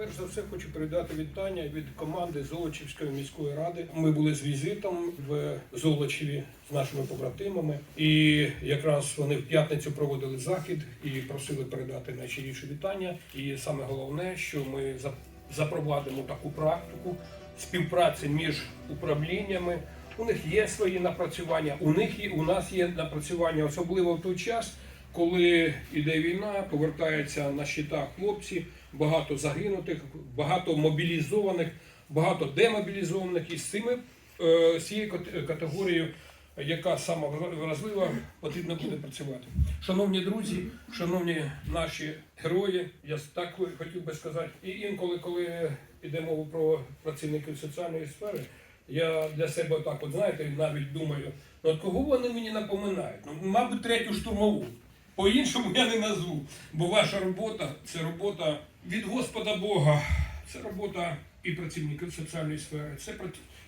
Перш за все хочу передати вітання від команди Золочівської міської ради. Ми були з візитом в Золочеві з нашими побратимами, і якраз вони в п'ятницю проводили захід і просили передати найщиріші вітання. І саме головне, що ми запровадимо таку практику співпраці між управліннями. У них є свої напрацювання, у них є у нас є напрацювання, особливо в той час, коли іде війна, повертаються на щитах хлопці, багато загинутих, багато мобілізованих, багато демобілізованих. І з цими е, з цією категорією, яка сама вразлива, потрібно буде працювати. Шановні друзі, шановні наші герої, я так хотів би сказати, і інколи, коли йде мова про працівників соціальної сфери. Я для себе так, от знаєте, навіть думаю, ну от кого вони мені напоминають? Ну, мабуть, третю штурмову. По-іншому я не назву. Бо ваша робота це робота від Господа Бога, це робота і працівників соціальної сфери, це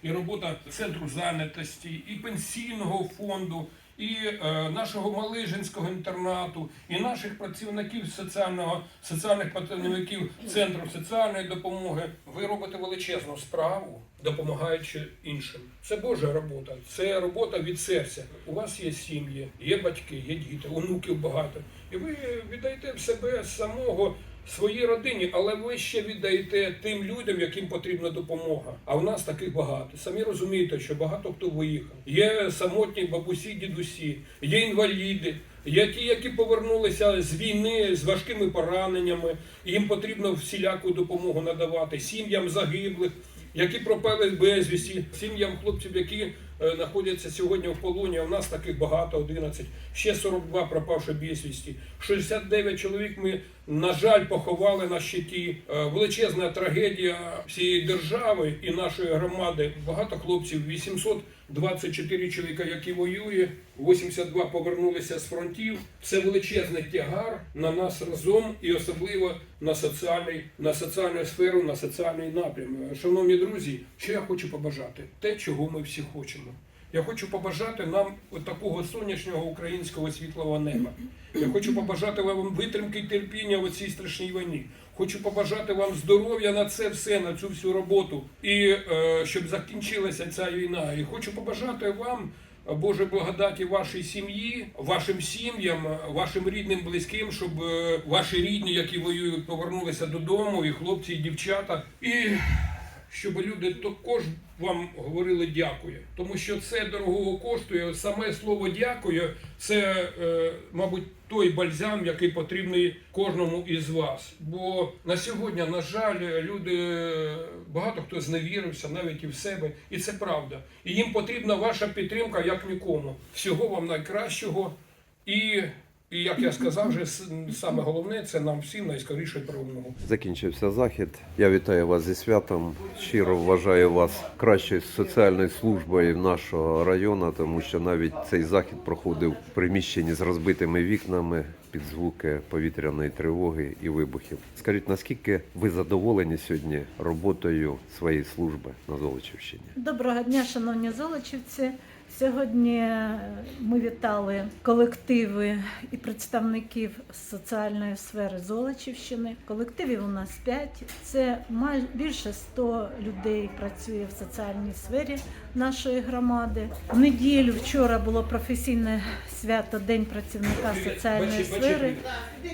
і робота центру зайнятості, і пенсійного фонду, і е, нашого Малижинського інтернату, і наших працівників соціального соціальних працівників центру соціальної допомоги. Ви робите величезну справу, допомагаючи іншим. Це Божа робота, це робота від серця. У вас є сім'ї, є батьки, є діти, онуків багато. І ви віддаєте в себе самого своїй родині, але ви ще віддаєте тим людям, яким потрібна допомога. А в нас таких багато. Самі розумієте, що багато хто виїхав. Є самотні бабусі, дідусі, є інваліди. Є ті, які повернулися з війни з важкими пораненнями, їм потрібно всіляку допомогу надавати сім'ям загиблих, які пропали безвісті, сім'ям хлопців, які е, знаходяться сьогодні в полоні. У нас таких багато, 11, ще 42 пропавши безвісті. 69 чоловік ми, на жаль, поховали на щиті. Е, Величезна трагедія всієї держави і нашої громади. Багато хлопців, 824 чоловіка, які воює, 82 повернулися з фронтів. Це величезний тягар на нас разом і особливо на соціальний, на соціальну сферу, на соціальний напрям. Шановні друзі, що я хочу побажати? Те, чого ми всі хочемо. Я хочу побажати нам такого сонячного українського світлого неба. Я хочу побажати вам витримки і терпіння в цій страшній війні. Хочу побажати вам здоров'я на це все, на цю всю роботу, і е, щоб закінчилася ця війна. І хочу побажати вам. Боже благодаті вашій сім'ї, вашим сім'ям, вашим рідним, близьким, щоб е, ваші рідні, які воюють, повернулися додому, і хлопці, і дівчата, і щоб люди також вам говорили дякую, тому що це дорогого коштує. Саме слово дякую це, е, мабуть, той бальзам, який потрібний кожному із вас. Бо на сьогодні, на жаль, люди багато хто зневірився навіть і в себе, і це правда. І їм потрібна ваша підтримка як нікому. Всього вам найкращого і. І як я сказав, вже саме головне це нам всім найскоріше перемогу. Закінчився захід. Я вітаю вас зі святом. Щиро вважаю вас кращою соціальною службою нашого району, тому що навіть цей захід проходив в приміщенні з розбитими вікнами під звуки повітряної тривоги і вибухів. Скажіть, наскільки ви задоволені сьогодні роботою своєї служби на Золочівщині? Доброго дня, шановні золочівці. Сьогодні е, ми вітали колективи і представників соціальної сфери Золочівщини. Колективів у нас 5. Це більше 100 людей працює в соціальній сфері нашої громади. В неділю вчора було професійне свято День працівника соціальної сфери.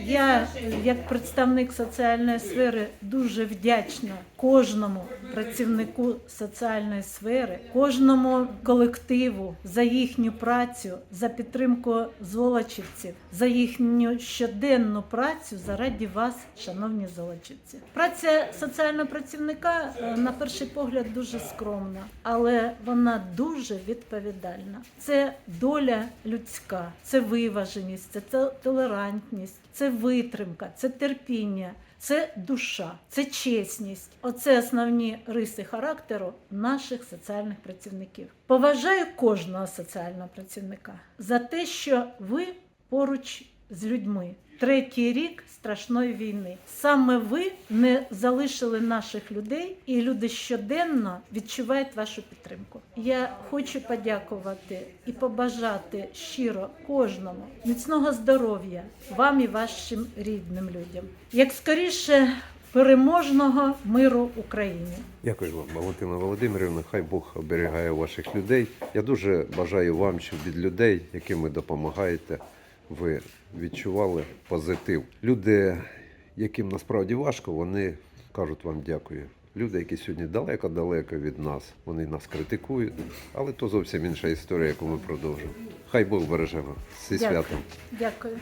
Я, як представник соціальної сфери, дуже вдячна кожному працівнику соціальної сфери, кожному колективу за їхню працю, за підтримку золочівців, за їхню щоденну працю заради вас, шановні золочівці. Праця соціального працівника е, на перший погляд дуже скромна, але вона дуже відповідальна. Це доля людська, це виваженість, це толерантність, це витримка, це терпіння. Це душа, це чесність. Оце основні риси характеру наших соціальних працівників. Поважаю кожного соціального працівника за те, що ви поруч з людьми. Третій рік страшної війни. Саме ви не залишили наших людей, і люди щоденно відчувають вашу підтримку. Я хочу подякувати і побажати щиро кожному міцного здоров'я вам і вашим рідним людям. Як скоріше переможного миру Україні. Дякую вам, Валентина Володимирівна. Хай Бог оберігає ваших людей. Я дуже бажаю вам, щоб від людей, яким ви допомагаєте, ви відчували позитив. Люди, яким насправді важко, вони кажуть вам дякую. Люди, які сьогодні далеко-далеко від нас, вони нас критикують, але то зовсім інша історія, яку ми продовжимо. Хай Бог береже вас. Зі святом. Дякую.